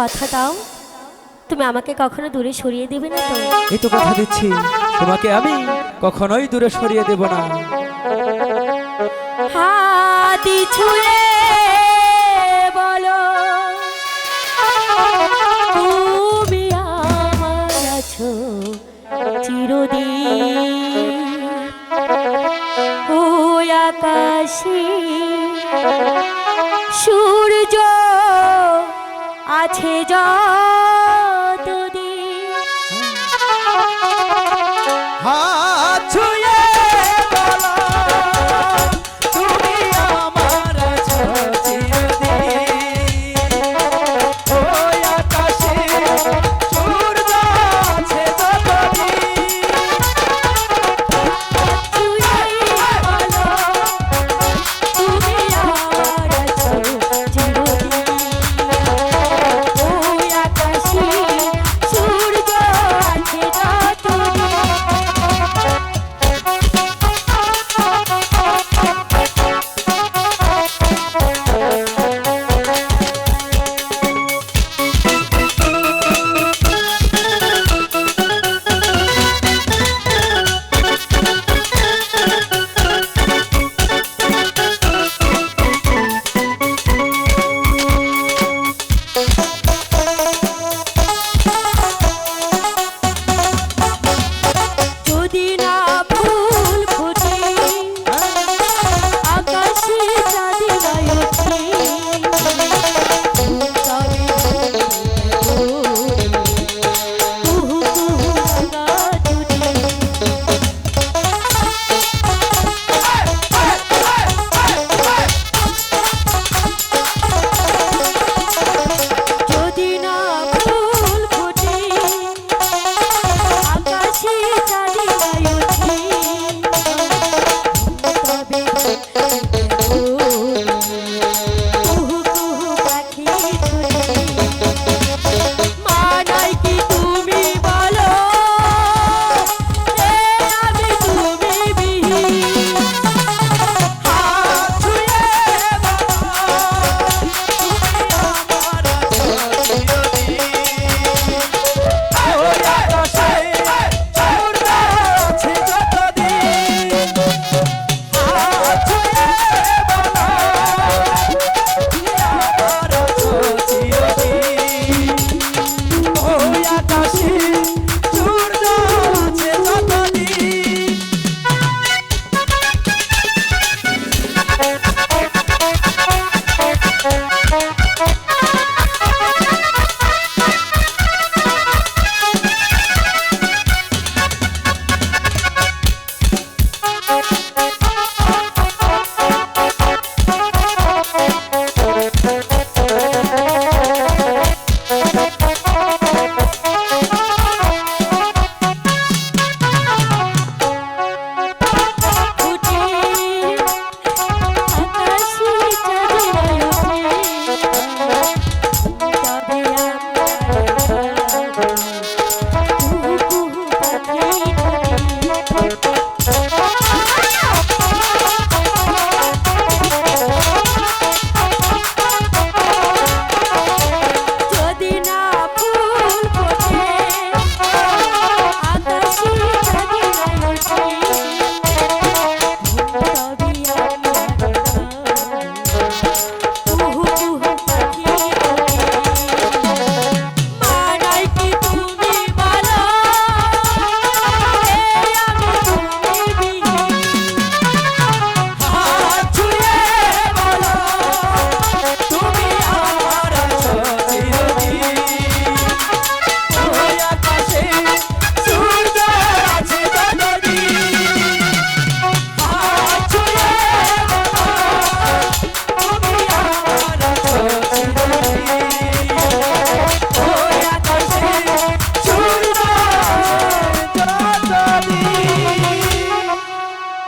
কথা দাও। তুমি আমাকে কখনো দূরে সরিয়ে দেবে না তো? এই তো কথা দিচ্ছি। তোমাকে আমি কখনোই দূরে সরিয়ে দেব না। হাতি ছুঁয়ে বলো তুমি আমার আছো চিরদিন। ওই আকাশে আছে জল Thank you.